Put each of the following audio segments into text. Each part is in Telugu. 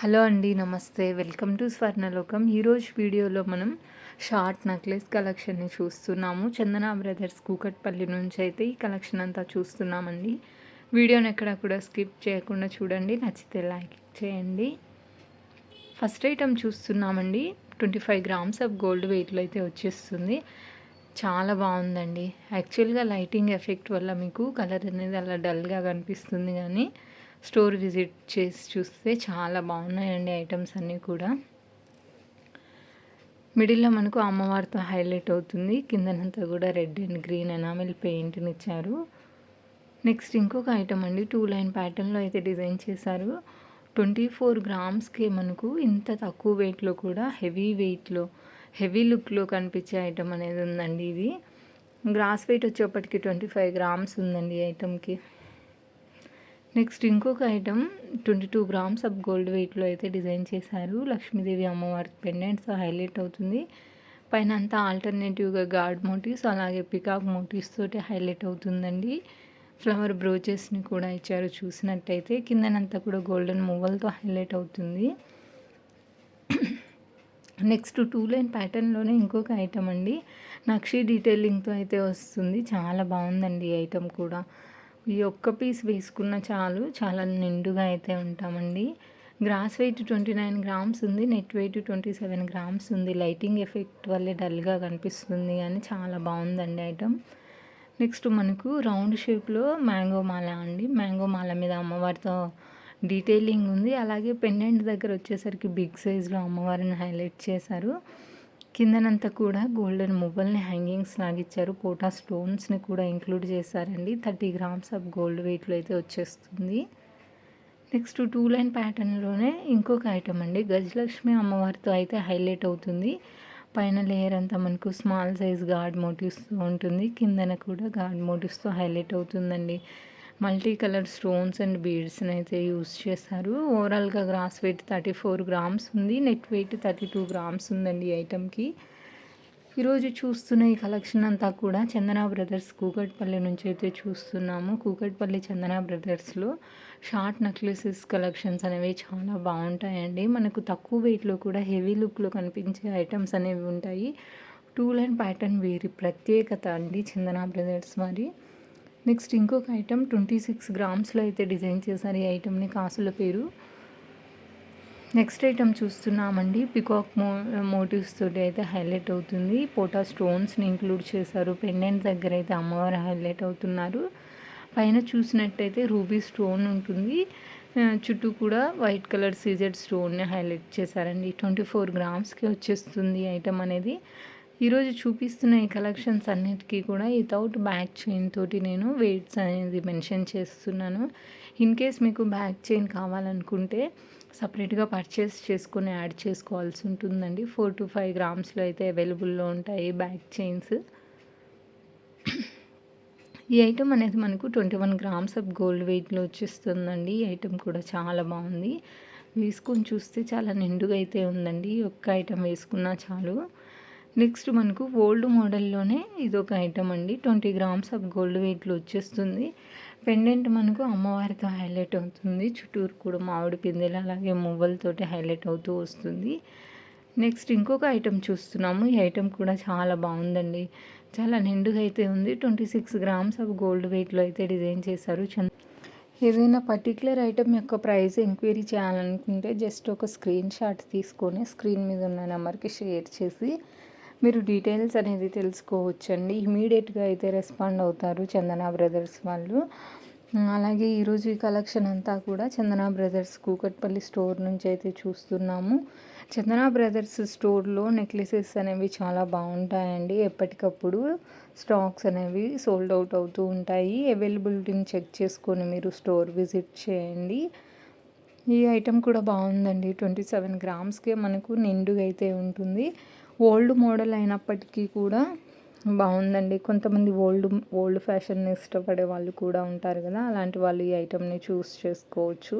హలో అండి నమస్తే. Welcome to Swarnalokam. ఈరోజు వీడియోలో మనం షార్ట్ నెక్లెస్ కలెక్షన్ని చూస్తున్నాము. చందన బ్రదర్స్ కూకట్పల్లి నుంచి అయితే ఈ కలెక్షన్ అంతా చూస్తున్నామండి. వీడియోని ఎక్కడ కూడా స్కిప్ చేయకుండా చూడండి. నచ్చితే లైక్ చేయండి. ఫస్ట్ ఐటమ్ చూస్తున్నామండి. Twenty five grams of gold వెయిట్లో అయితే వచ్చేస్తుంది. చాలా బాగుందండి. యాక్చువల్గా లైటింగ్ ఎఫెక్ట్ వల్ల మీకు కలర్ అనేది అలా డల్గా కనిపిస్తుంది కానీ స్టోర్ విజిట్ చేసి చూస్తే చాలా బాగున్నాయండి ఐటమ్స్ అన్నీ కూడా. మిడిల్లో మనకు అమ్మవారితో హైలైట్ అవుతుంది. కిందనంతా కూడా రెడ్ అండ్ గ్రీన్ ఎనామిల్ పెయింట్ని ఇచ్చారు. నెక్స్ట్ ఇంకొక ఐటమ్ అండి. టూ లైన్ ప్యాటర్న్లో అయితే డిజైన్ చేశారు. ట్వంటీ ఫోర్ గ్రామ్స్కి మనకు ఇంత తక్కువ వెయిట్లో కూడా హెవీ వెయిట్లో హెవీ లుక్లో కనిపించే ఐటమ్ అనేది ఉందండి ఇది. గ్రాస్ వెయిట్ వచ్చేప్పటికి ట్వంటీ ఫైవ్ గ్రామ్స్ ఉందండి ఐటమ్కి. నెక్స్ట్ ఇంకొక item twenty two grams of gold వెయిట్లో అయితే డిజైన్ చేశారు. లక్ష్మీదేవి అమ్మవారి పెండెంట్స్ హైలైట్ అవుతుంది. పైన అంతా ఆల్టర్నేటివ్గా గార్డ్ మోటివ్స్ అలాగే పికాక్ మోటివ్స్ తోటి హైలైట్ అవుతుందండి. ఫ్లవర్ బ్రోచెస్ని కూడా ఇచ్చారు చూసినట్టయితే. కిందనంతా కూడా గోల్డెన్ మువ్వలతో హైలైట్ అవుతుంది. నెక్స్ట్ టూ లైన్ ప్యాటర్న్లోనే ఇంకొక ఐటమ్ అండి. నక్షి డీటెయిలింగ్తో అయితే వస్తుంది. చాలా బాగుందండి ఈ ఐటమ్ కూడా. ఈ ఒక్క పీస్ వేసుకున్న చాలు. చాలా నిండుగా అయితే ఉంటామండి. Gross weight twenty nine grams ఉంది. Net weight twenty seven grams ఉంది. లైటింగ్ ఎఫెక్ట్ వల్లే డల్గా కనిపిస్తుంది కానీ చాలా బాగుందండి ఐటమ్. నెక్స్ట్ మనకు రౌండ్ షేప్లో మ్యాంగో మాల అండి. మ్యాంగో మాల మీద అమ్మవారితో డీటెయిలింగ్ ఉంది. అలాగే పెండెంట్ దగ్గర వచ్చేసరికి బిగ్ సైజ్లో అమ్మవారిని హైలైట్ చేశారు. కిందనంతా కూడా గోల్డెన్ మువ్వల్ని హ్యాంగింగ్స్ లాగిచ్చారు. పోటా స్టోన్స్ని కూడా ఇంక్లూడ్ చేశారండి. థర్టీ గ్రామ్స్ ఆఫ్ గోల్డ్ వెయిట్లో అయితే వచ్చేస్తుంది. నెక్స్ట్ టూ లైన్ ప్యాటర్న్లోనే ఇంకొక ఐటమ్ అండి. గజలక్ష్మి అమ్మవారితో అయితే హైలైట్ అవుతుంది. పైన లేయర్ అంతా మనకు స్మాల్ సైజ్ గార్డ్ మోటివ్స్తో ఉంటుంది. కిందన కూడా గార్డ్ మోటివ్స్తో హైలైట్ అవుతుందండి. మల్టీ కలర్ స్టోన్స్ అండ్ బీడ్స్ని అయితే యూస్ చేశారు ఓవరాల్గా gross weight thirty four grams ఉంది. Net weight thirty two grams ఉందండి ఈ ఐటమ్కి ఈరోజు చూస్తున్న ఈ కలెక్షన్ అంతా కూడా చందన బ్రదర్స్ కూకట్పల్లి నుంచి అయితే చూస్తున్నాము. కూకట్పల్లి చందన బ్రదర్స్లో షార్ట్ నెక్లెసెస్ కలెక్షన్స్ అనేవి చాలా బాగుంటాయండి. మనకు తక్కువ వెయిట్లో కూడా హెవీ లుక్లో కనిపించే ఐటమ్స్ అనేవి ఉంటాయి. టూ అండ్ ప్యాటర్న్ వీరి ప్రత్యేకత అండి చందన బ్రదర్స్ మరి నెక్స్ట్ ఇంకొక ఐటెం ట్వంటీ సిక్స్ గ్రామ్స్లో అయితే డిజైన్ చేశారు ఈ ఐటెంని కాసుల పేరు. నెక్స్ట్ ఐటమ్ చూస్తున్నామండి. పికాక్ మో మోటివ్స్ తోటి అయితే హైలైట్ అవుతుంది. పోటా స్టోన్స్ని ఇంక్లూడ్ చేశారు. పెండెంట్ దగ్గర అయితే అమ్మవారు హైలైట్ అవుతున్నారు. పైన చూసినట్టయితే రూబీ స్టోన్ ఉంటుంది. చుట్టూ కూడా వైట్ కలర్ సీజెడ్ స్టోన్ని హైలైట్ చేశారండి. ట్వంటీ ఫోర్ గ్రామ్స్కి వచ్చేస్తుంది ఐటమ్ అనేది. ఈరోజు చూపిస్తున్న ఈ కలెక్షన్స్ అన్నిటికీ కూడా వితౌట్ బ్యాక్ చైన్ తోటి నేను వెయిట్స్ అనేది మెన్షన్ చేస్తున్నాను. ఇన్ కేస్ మీకు బ్యాక్ చైన్ కావాలనుకుంటే సపరేట్గా పర్చేస్ చేసుకొని యాడ్ చేసుకోవాల్సి ఉంటుందండి. ఫోర్ టు ఫైవ్ గ్రామ్స్లో అయితే అవైలబుల్లో ఉంటాయి బ్యాక్ చైన్స్ ఈ ఐటమ్ అనేది మనకు twenty one grams of gold వెయిట్లో వచ్చేస్తుందండి. ఈ ఐటమ్ కూడా చాలా బాగుంది. వేసుకొని చూస్తే చాలా నిండుగా అయితే ఉందండి. ఒక్క ఐటమ్ వేసుకున్నా చాలు. నెక్స్ట్ మనకు ఓల్డ్ మోడల్లోనే ఇది ఒక ఐటమ్ అండి. ట్వంటీ గ్రామ్స్ ఆఫ్ గోల్డ్ వెయిట్లో వచ్చేస్తుంది. పెండెంట్ మనకు అమ్మవారితో హైలైట్ అవుతుంది. చుట్టూరు కూడా మామిడి పిందెలు అలాగే మువ్వలతోటి హైలైట్ అవుతూ వస్తుంది. నెక్స్ట్ ఇంకొక ఐటెం చూస్తున్నాము. ఈ ఐటెం కూడా చాలా బాగుందండి. చాలా నిండుగా అయితే ఉంది. Twenty six grams of gold వెయిట్లో అయితే డిజైన్ చేశారు. చంద్ర ఏదైనా పర్టికులర్ ఐటమ్ యొక్క ప్రైస్ ఎంక్వైరీ చేయాలనుకుంటే జస్ట్ ఒక స్క్రీన్ షాట్ తీసుకొని స్క్రీన్ మీద ఉన్న నెంబర్కి షేర్ చేసి మీరు డీటెయిల్స్ అనేది తెలుసుకోవచ్చండి. ఇమీడియట్గా అయితే రెస్పాండ్ అవుతారు చందన బ్రదర్స్ వాళ్ళు. అలాగే ఈరోజు ఈ కలెక్షన్ అంతా కూడా చందన బ్రదర్స్ కూకట్పల్లి స్టోర్ నుంచి అయితే చూస్తున్నాము. చందన బ్రదర్స్ స్టోర్లో నెక్లెసెస్ అనేవి చాలా బాగుంటాయండి. ఎప్పటికప్పుడు స్టాక్స్ అనేవి సోల్డ్ అవుట్ అవుతూ ఉంటాయి. అవైలబిలిటీని చెక్ చేసుకొని మీరు స్టోర్ విజిట్ చేయండి. ఈ ఐటెం కూడా బాగుందండి. ట్వంటీ సెవెన్ గ్రామ్స్కే మనకు నిండుగా అయితే ఉంటుంది. ఓల్డ్ మోడల్ అయినప్పటికీ కూడా బాగుందండి. కొంతమంది ఓల్డ్ ఓల్డ్ ఫ్యాషన్ని ఇష్టపడే వాళ్ళు కూడా ఉంటారు కదా అలాంటి వాళ్ళు ఈ ఐటమ్ని చూస్ చేసుకోవచ్చు.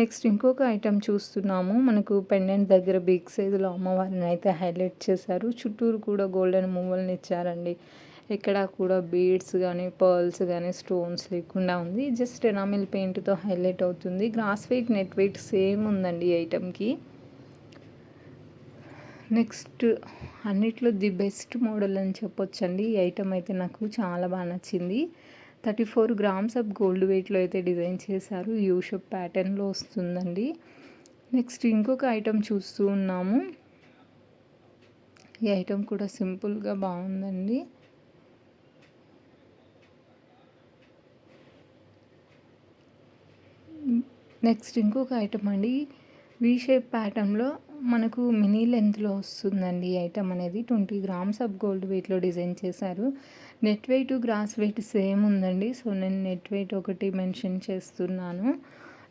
నెక్స్ట్ ఇంకొక ఐటెం చూస్తున్నాము. మనకు పెండెంట్ దగ్గర బిగ్ సైజులో అమ్మవారిని అయితే హైలైట్ చేశారు. చుట్టూరు కూడా గోల్డెన్ మూవల్ని ఇచ్చారండి. ఎక్కడ కూడా బీడ్స్ కానీ పర్ల్స్ కానీ స్టోన్స్ లేకుండా ఉంది. జస్ట్ ఎనామిల్ పెయింట్తో హైలైట్ అవుతుంది. Gross weight net weight same ఉందండి ఈ ఐటెంకి. నెక్స్ట్ అన్నిట్లో ది బెస్ట్ మోడల్ అని చెప్పొచ్చండి. ఈ ఐటమ్ అయితే నాకు చాలా బాగా నచ్చింది. Thirty four grams of gold వెయిట్లో అయితే డిజైన్ చేశారు. యూ షేప్ ప్యాటర్న్లో వస్తుందండి. నెక్స్ట్ ఇంకొక ఐటమ్ చూస్తూ ఉన్నాము. ఈ ఐటెం కూడా సింపుల్గా బాగుందండి. నెక్స్ట్ ఇంకొక ఐటమ్ అండి. వీ షేప్ ప్యాటర్న్లో మనకు మినీ లెంత్లో వస్తుందండి ఈ ఐటమ్ అనేది. ట్వంటీ గ్రామ్స్ ఆఫ్ గోల్డ్ వెయిట్లో డిజైన్ చేశారు. Net weight gross weight same ఉందండి. సో నేను నెట్ వెయిట్ ఒకటి మెన్షన్ చేస్తున్నాను.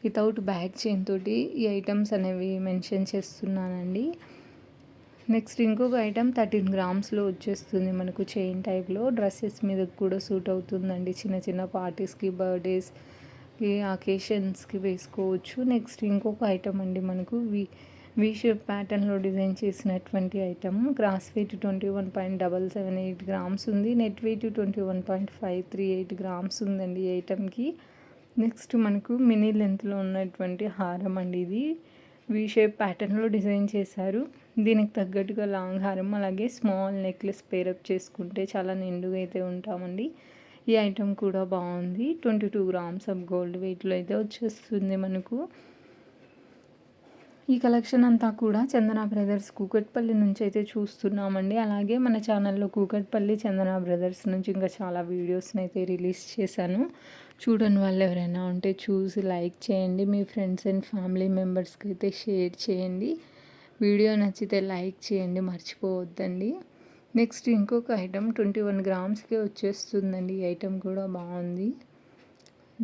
వితౌట్ బ్యాక్ చైన్ తోటి ఈ ఐటమ్స్ అనేవి మెన్షన్ చేస్తున్నానండి. నెక్స్ట్ ఇంకొక ఐటమ్ థర్టీన్ గ్రామ్స్లో వచ్చేస్తుంది మనకు చైన్ టైప్లో. డ్రెస్సెస్ మీద కూడా సూట్ అవుతుందండి. చిన్న చిన్న పార్టీస్కి బర్త్డేస్కి అకేషన్స్కి వేసుకోవచ్చు. నెక్స్ట్ ఇంకొక ఐటమ్ అండి మనకు వి వీ షేప్ ప్యాటర్న్లో డిజైన్ చేసినటువంటి item gross weight twenty one point double seven eight grams ఉంది. Net weight twenty one point five three eight grams ఉందండి ఈ ఐటమ్కి నెక్స్ట్ మనకు మినీ లెంత్లో ఉన్నటువంటి హారం అండి ఇది. వీ షేప్ ప్యాటర్న్లో డిజైన్ చేశారు. దీనికి తగ్గట్టుగా లాంగ్ హారం అలాగే స్మాల్ నెక్లెస్ పేరప్ చేసుకుంటే చాలా నిండుగా అయితే ఉంటామండి. ఈ ఐటమ్ కూడా బాగుంది. Twenty two grams of gold వెయిట్లో అయితే వచ్చేస్తుంది మనకు. ఈ కలెక్షన్ అంతా కూడా చందన బ్రదర్స్ కూకట్పల్లి నుంచి అయితే చూస్తున్నామండి. అలాగే మన ఛానల్లో కూకట్పల్లి చందన బ్రదర్స్ నుంచి ఇంకా చాలా వీడియోస్ని అయితే రిలీజ్ చేశాను. చూడని వాళ్ళు ఎవరైనా ఉంటే చూసి లైక్ చేయండి. మీ ఫ్రెండ్స్ అండ్ ఫ్యామిలీ మెంబర్స్కి అయితే షేర్ చేయండి. వీడియో నచ్చితే లైక్ చేయండి మర్చిపోవద్దండి. నెక్స్ట్ ఇంకొక ఐటమ్ ట్వంటీ వన్ గ్రామ్స్కి వచ్చేస్తుందండి. ఈ ఐటమ్ కూడా బాగుంది.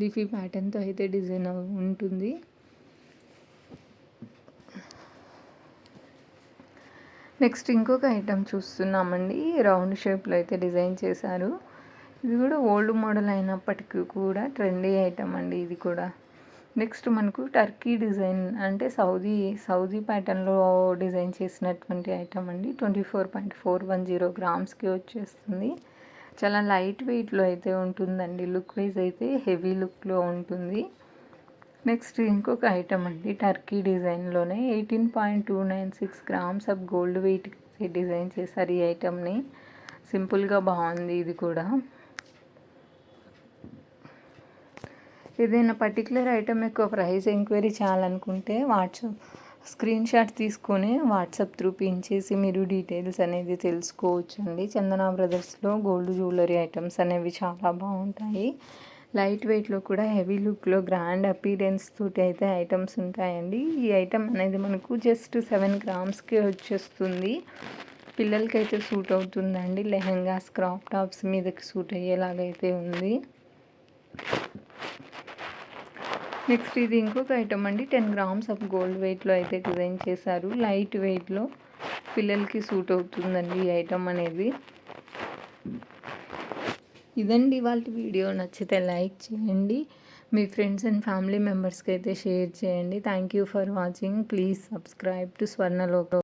లీఫీ ప్యాటర్న్తో అయితే డిజైన్ ఉంటుంది. నెక్స్ట్ ఇంకొక ఐటమ్ చూస్తున్నామండి. రౌండ్ షేప్లో అయితే డిజైన్ చేశారు. ఇది కూడా ఓల్డ్ మోడల్ అయినప్పటికీ కూడా ట్రెండీ ఐటమ్ అండి ఇది కూడా. నెక్స్ట్ మనకు టర్కీ డిజైన్ అంటే సౌదీ సౌదీ ప్యాటర్న్లో డిజైన్ చేసినటువంటి ఐటమ్ అండి. Twenty four point four one zero గ్రామ్స్కి వచ్చేస్తుంది. చాలా లైట్ వెయిట్లో అయితే ఉంటుందండి. లుక్ వైజ్ అయితే హెవీ లుక్లో ఉంటుంది. నెక్స్ట్ ఇంకొక ఐటమ్ అండి Turkey డిజైన్లోనే eighteen point two nine six grams of gold weight design చేశారు ఈ ఐటమ్ని సింపుల్గా బాగుంది ఇది కూడా. ఏదైనా పర్టికులర్ ఐటమ్ ఎక్కువ ప్రైస్ ఎంక్వైరీ చేయాలనుకుంటే వాట్సాప్ స్క్రీన్ షాట్ తీసుకొని వాట్సాప్ త్రూ పిన్ చేసి మీరు డీటెయిల్స్ అనేది తెలుసుకోవచ్చు అండి చందన బ్రదర్స్లో గోల్డ్ జ్యువెలరీ ఐటమ్స్ అనేవి చాలా బాగుంటాయి. లైట్ వెయిట్లో కూడా హెవీ లుక్లో గ్రాండ్ అపీరెన్స్ తోటి అయితే ఐటమ్స్ ఉంటాయండి. ఈ ఐటమ్ అనేది మనకు జస్ట్ సెవెన్ గ్రామ్స్కి వచ్చేస్తుంది. పిల్లలకైతే సూట్ అవుతుందండి. లెహంగాస్ క్రాప్ టాప్స్ మీదకి సూట్ అయ్యేలాగైతే ఉంది. నెక్స్ట్ ఇది ఇంకొక ఐటమ్ అండి. టెన్ గ్రామ్స్ ఆఫ్ గోల్డ్ వెయిట్లో అయితే డిజైన్ చేశారు. లైట్ వెయిట్లో పిల్లలకి సూట్ అవుతుందండి ఈ ఐటమ్ అనేది. ఇదండి వాళ్ళ వీడియో. నచ్చితే లైక్ చేయండి. మీ ఫ్రెండ్స్ అండ్ ఫ్యామిలీ మెంబర్స్కి అయితే షేర్ చేయండి. Thank you for watching. Please subscribe to Swarnaloka